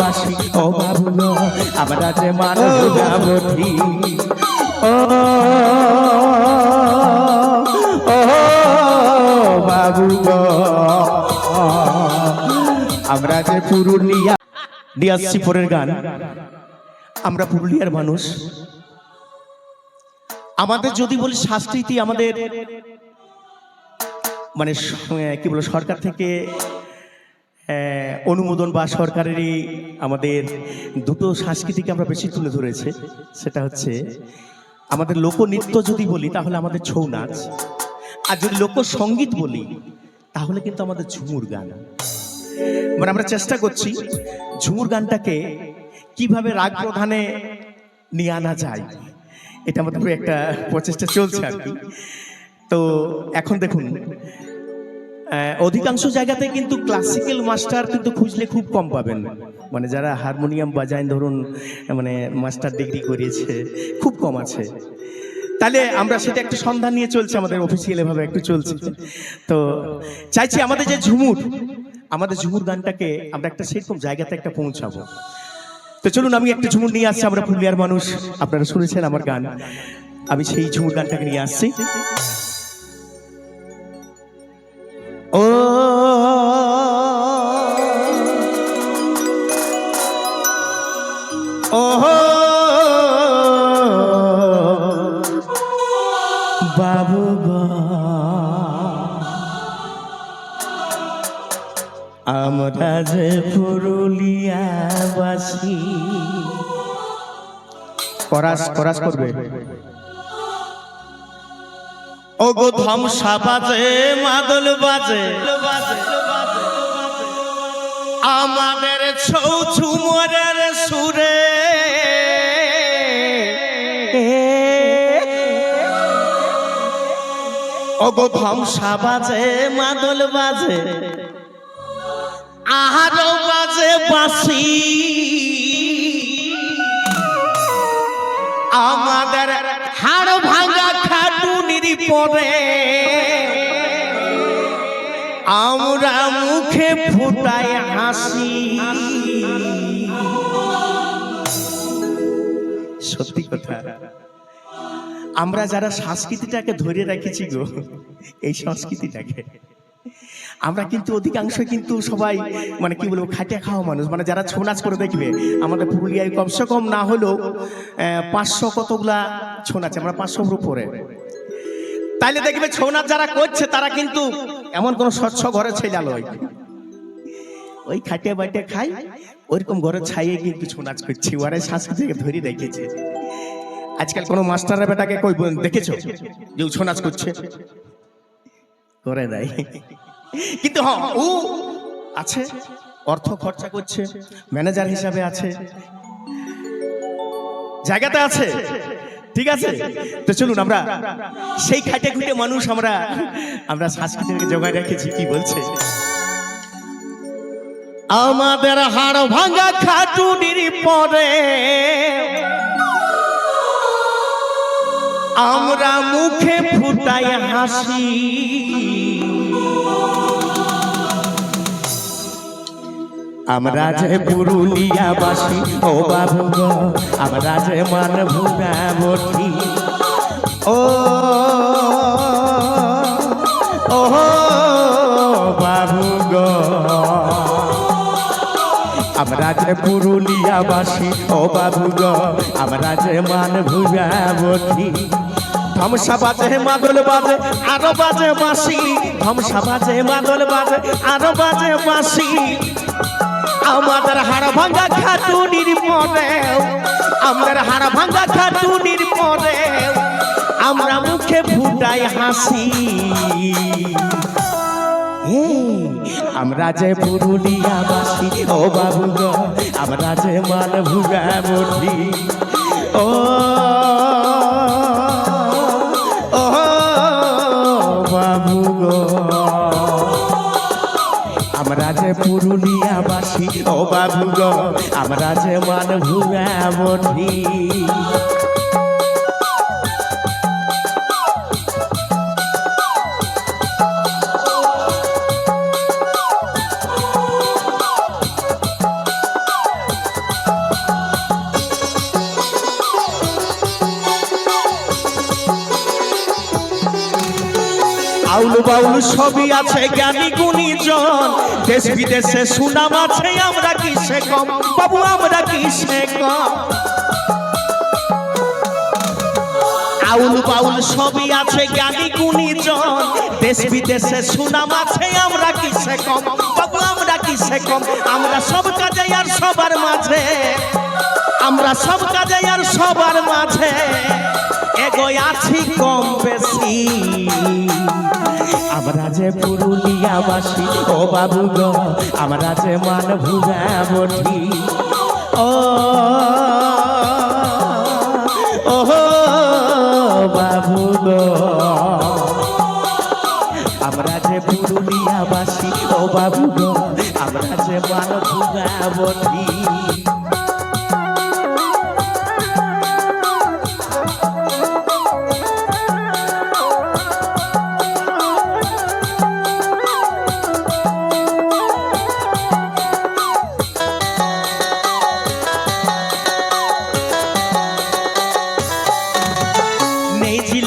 বাসি ও বাবু গো আমরা যে মানুষ যাবতি ও বাবু আমরা যে পুরুলিয়া আসছি পরের গান। আমরা পুরুলিয়ার মানুষ। আমাদের যদি বলি সংস্কৃতি আমাদের মানে কি বলব সরকার থেকে অনুমোদন বা সরকারেরই আমাদের দুটো সংস্কৃতিকে আমরা বেশি তুলে ধরেছে। সেটা হচ্ছে, আমাদের লোকনৃত্য যদি বলি, তাহলে আমাদের ছৌ নাচ। আর যদি লোকসঙ্গীত বলি, তাহলে কিন্তু আমাদের ঝুমুর গান। মানে আমরা চেষ্টা করছি ঝুমুর গানটাকে কীভাবে রাগ প্রধানে নিয়ে আনা যায়, এটা আমাদের একটা প্রচেষ্টা চলছে আর কি। তো এখন দেখুন অধিকাংশ জায়গাতে কিন্তু ক্লাসিক্যাল মাস্টার কিন্তু খুঁজলে খুব কম পাবেন। মানে যারা হারমোনিয়াম বাজায়, ধরুন মানে মাস্টার ডিগ্রি করিয়েছে, খুব কম আছে। তাহলে আমরা সেটা একটা সন্ধান নিয়ে চলছে, আমাদের অফিসিয়াল ভাবে একটু চলছে। তো চাইছি আমাদের যে ঝুমুর, আমাদের ঝুমুর গানটাকে আমরা একটা সেরকম জায়গাতে একটা পৌঁছাবো। তো চলুন, আমি একটা ঝুমুর নিয়ে আসছি, আমরা পুরুলিয়ার মানুষ। আপনারা শুনেছেন আমার গান। আমি সেই ঝুমুর গানটাকে নিয়ে আসছি। ও বাবু গো। আমরা যে পুরুলিয়া বাসী করাস করাস করবে। ও গো ধ্বংসা বাজে মাদল বাজে। আমাদের ছৌ ঝুমরের সুরে ও গো ধ্বংসা বাজে, মাদল বাজে। আহারও বাজে বাসি আমাদের হাড় ভাঙা খাটুনির পরে আমরা মুখে ফুটাই হাসি। সত্যি কথা। আমরা যারা সংস্কৃতিটাকে ধরে রেখেছি গো, এই সংস্কৃতিটাকে, আমরা কিন্তু অধিকাংশ কিন্তু সবাই মানে কি বলব খাটিয়া খাওয়া মানুষ। মানে যারা ছৌ নাচ করে দেখবে, আমাদের পুরুলিয়ায় কমসে কম না হলেও পাঁচশো কতগুলা ছৌ নাচ আমরা পাঁচশোর উপরে। তাইলে দেখবে ছৌ নাচ যারা করছে, তারা কিন্তু এমন কোন স্বচ্ছ ঘরে ছেলে লয়। ওই খাটিয়া বাইটে খাই, ওইরকম ঘরে ছাইয়ে কিন্তু ছৌ নাচ করছি। ওরাই সংস্কৃতিকে ধরে রেখেছে। আজকাল কোনো মাস্টারের বেটাকে কই দেখেছ? যে ও ছৌ নাচ করছে। করে দেয় কিন্তু হ্যাঁ ও আছে, অর্থ খরচা করছে, ম্যানেজার হিসাবে আছে। জায়গাতে আছে। ঠিক আছে? তো চলুন আমরা সেই খাটে খুঁটে মানুষ আমরা আমরা সংস্কৃতিকে জোগায় রেখেছি, কি বলছে? আমাদের হাড় ভাঙা খাটুনির পরে আমরা মুখে ফুটাই হাসি। আমরা যে পুরুলিয়া বাসি ও বাবু আমরা যে মান ভুগা বটি ও, বাবু গো। আমরা যে পুরুলিয়া বাসি ও বাবু গো, আমরা যে মান ধ্বমসা বাজে, মাদল বাজে, আরও বাজে বাসি ধ্বমসা বাজে, মাদল বাজে, আরও বাজে বাসি আমাদের হাড় ভাঙ্গা খাটুনির পরে আমাদের হাড় ভাঙ্গা খাটুনির পরে আমরা মুখে ফুটাই হাসি। আমরা যে পুরুলিয়া বাসি ও বাবু আমরা যে মান ভুগা বটি ও ও ও বাবু আমরা যে মান ভুয়া বটি আউল বাউল সবই আছে জ্ঞানী গুণী জন দেশ বিদেশে সুনাম আছে, আমরা কিসে কম? বাবু, আমরা কিসে কম? আউল বাউল সবই আছে জ্ঞানী গুণী জন দেশ বিদেশে সুনাম আছে, আমরা কিসে কম? বাবু, আমরা কিসে কম? আমরা সব কাজে আর সবার মাঝে। আমরা সব কাজে আর সবার মাঝে। এগোয় আছি কম বেশি। আমরা যে পুরুলিয়াবাসী, ও বাবু গো আমরা যে মান ভুগা বঠি ও ও বাবু গো। আমরা যে পুরুলিয়াবাসী, ও বাবু গো আমরা যে মান ভুগা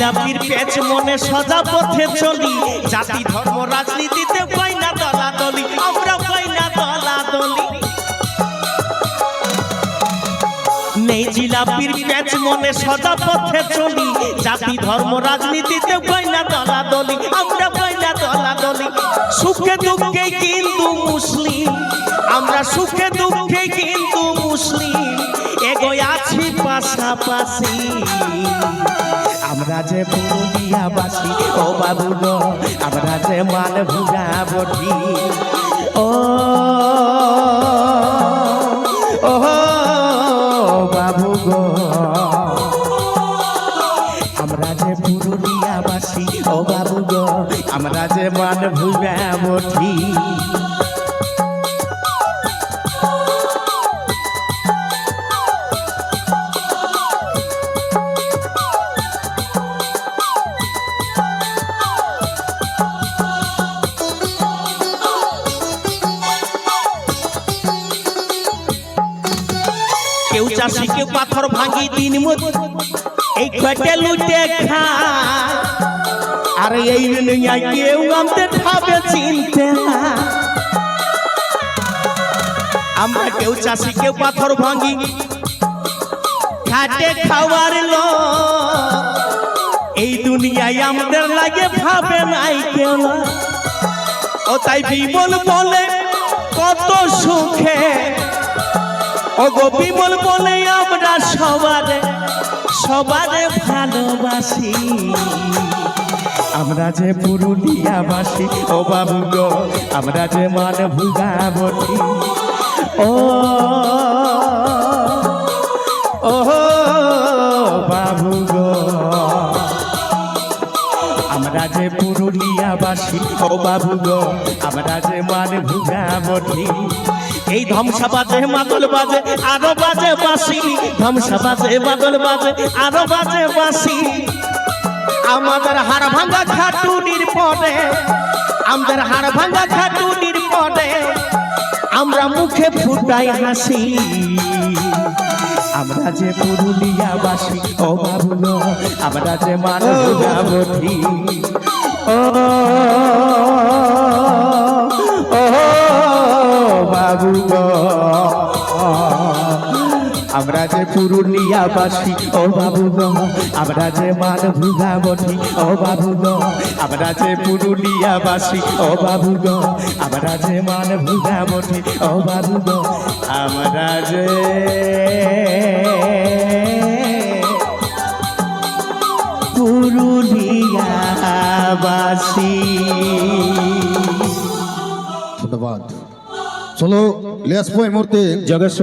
নেই পেচ মনে সজা পথে চলি। জাতি, ধর্ম, রাজনীতিতে পাই না দলাদলি আমরা পাই না দলাদলি। নেই জিলাপির পেচ মনে সজা পথে চলি। জাতি, ধর্ম, রাজনীতিতে পাই না দলাদলি আমরা পাই না দলাদলি। সুখে দুঃখে কিন্তু মুসলিম, আমরা সুখে দুঃখে কিন্তু মুসলিম। এগোয় আছি পাশাপাশি। আমরা যে পুরুলিয়াবাসী, ও বাবু আমরা যে মাল ভুগা বটি। ও বাবু গো। আমরা যে পুরুলিয়াবাসী, ও বাবু গো, আমরা যে মান ভুগা বটি। কেউ চাষি কেউ পাথর ভাঙি দিন এই কটে লুটে খা। আর এই দুনিয়া কেউ আমাদের ভাবে চিনতে আমরা কেউ চাষি কেউ পাথর ভাঙি। খাটে খাওয়ার লো এই দুনিয়ায় আমাদের লাগে ভাবে নাই কেউ ও তাই বিমল বলে, কত সুখে। ও গো বিমল বলে আমরা সবারে সবারে ভালোবাসি। আমরা যে পুরুলিয়াবাসী, ও বাবু গো, আমরা যে মান ভুগা বটি ও ও, বাবু গো। এই ধ্বংসা বাজে মাদল বাজে আরও বাজে বাসি ধ্বংসা বাজে মাদল বাজে আরও বাজে বাসি আমাদের হাড় ভাঙা খাটুনির পরে আমাদের হাড় ভাঙা খাটুনির পরে আমরা মুখে ফুটাই হাসি। আমরা যে পুরুলিয়াবাসী গো, আমরা যে গো আমরা যে পুরুলিয়াবাসী, ও বাবু গো। আমরা যে মানব গাবঠি ও বাবু গো। আমরা যে পুরুলিয়াবাসী, ও বাবু গো। আমরা যে মানব গাবঠি ও বাবু গো। আমরা যে পুরুলিয়াবাসী ধন্যবাদ। চলো লেস পয় মুহূর্তে যোগেশ্বর